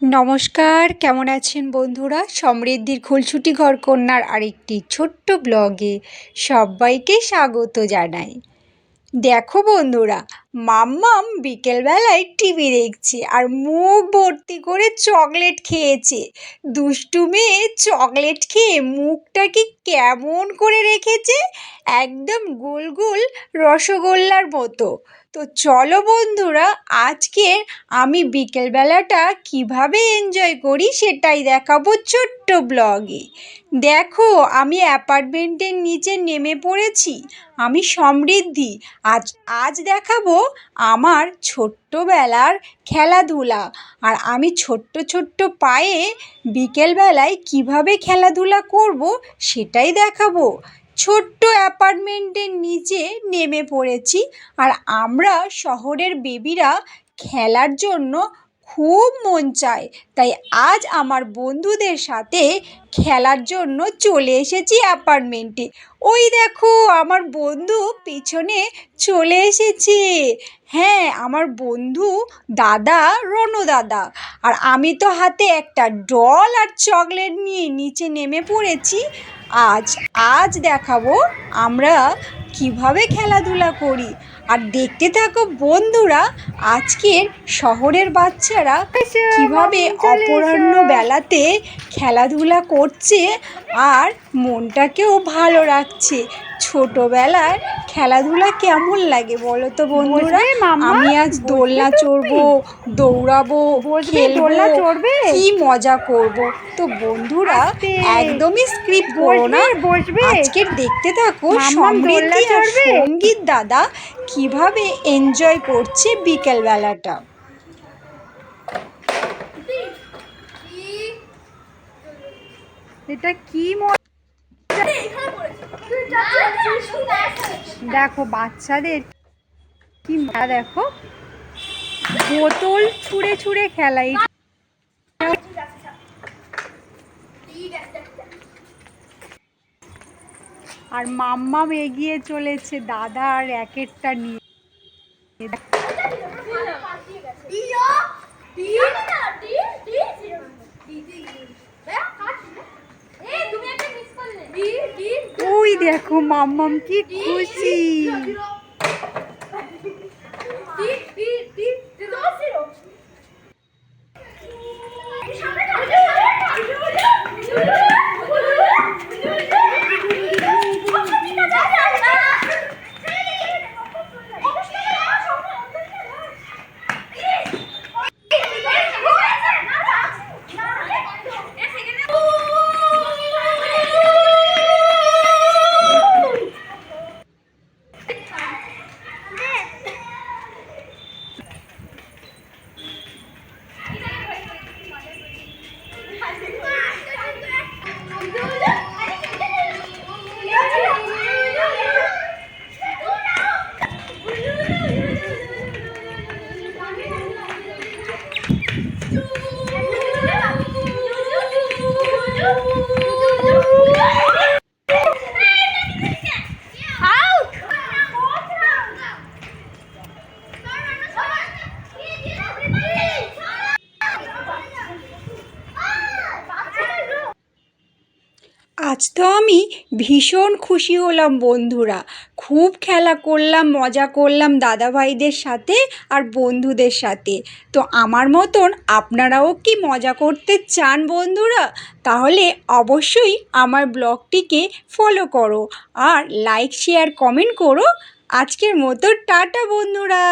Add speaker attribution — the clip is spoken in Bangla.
Speaker 1: নমস্কার, কেমন আছেন বন্ধুরা? সমৃদ্ধির খুলছুটি ঘর কন্যার আরেকটি ছোট্ট ব্লগে সবাইকে স্বাগত জানাই। দেখো বন্ধুরা, মাম্মাম বিকেলবেলায় টিভি দেখছে আর মুখ ভর্তি করে চকলেট খেয়েছে। দুষ্টু মেয়ে চকলেট খেয়ে মুখটা কি কেমন করে রেখেছে? একদম গোল গোল রসগোল্লার মতো। তো চলো বন্ধুরা আজকে আমি বিকেলবেলাটা কীভাবে এনজয় করি সেটাই দেখাবো ছোট্ট ব্লগে দেখো, আমি অ্যাপার্টমেন্টের নিচে নেমে পড়েছি, আমি সমৃদ্ধি। আজ আজ দেখাবো আমার ছোট্টবেলার খেলাধুলা। আর আমি ছোট্ট ছোট্ট পায়ে বিকেলবেলায় কীভাবে খেলাধুলা করব সেটাই দেখাবো। ছোট্ট অ্যাপার্টমেন্টের নিচে নেমে পড়েছি আর আমরা শহরের বেবিরা খেলার জন্য খুব মন চায়। তাই আজ আমার বন্ধুদের সাথে খেলার জন্য চলে এসেছি অ্যাপার্টমেন্টে। ওই দেখো, আমার বন্ধু পিছনে চলে এসেছে। হ্যাঁ আমার বন্ধু দাদা রনু দাদা আর আমি তো হাতে একটা ডল আর চকলেট নিয়ে নিচে নেমে পড়েছি। আজ আজ দেখাবো আমরা কীভাবে খেলাধুলা করি। আর দেখতে থাকো বন্ধুরা, আজকের শহরের বাচ্চারা কীভাবে অপরাহ্ন বেলাতে খেলাধুলা করছে আর মনটাকেও ভালো রাখছে। ছোটবেলার খেলাধুলা কেমন লাগে বলো তো বন্ধুরা? আমি আজ দোলনা চড়বো দৌড়াবো খেলব
Speaker 2: চড়বে।
Speaker 1: কি মজা করব? তো বন্ধুরা একদমই স্ক্রিপ্ট করো না। আজকের দেখতে থাকো সমৃদ্ধি আর? সংগীত দাদা কীভাবে এনজয় করছে বিকেল বেলাটা
Speaker 2: এটা কি মজা? দেখো, বাচ্চাদের কি দেখো। বোতল ছুঁড়ে ছুঁড়ে খেলা, এই আর মাম্মাম এগিয়ে চলেছে দাদা আর র্যাকেটটা নিয়ে ওই দেখো মাম্মাম কি খুশি। Oh.
Speaker 1: আজ তো আমি ভীষণ খুশি হলাম বন্ধুরা। খুব খেলা করলাম, মজা করলাম দাদা ভাইদের সাথে আর বন্ধুদের সাথে। তো আমার মতন আপনারাও কি মজা করতে চান বন্ধুরা? তাহলে অবশ্যই আমার ব্লগটিকে ফলো করো আর লাইক শেয়ার কমেন্ট করো। আজকের মতো টাটা বন্ধুরা।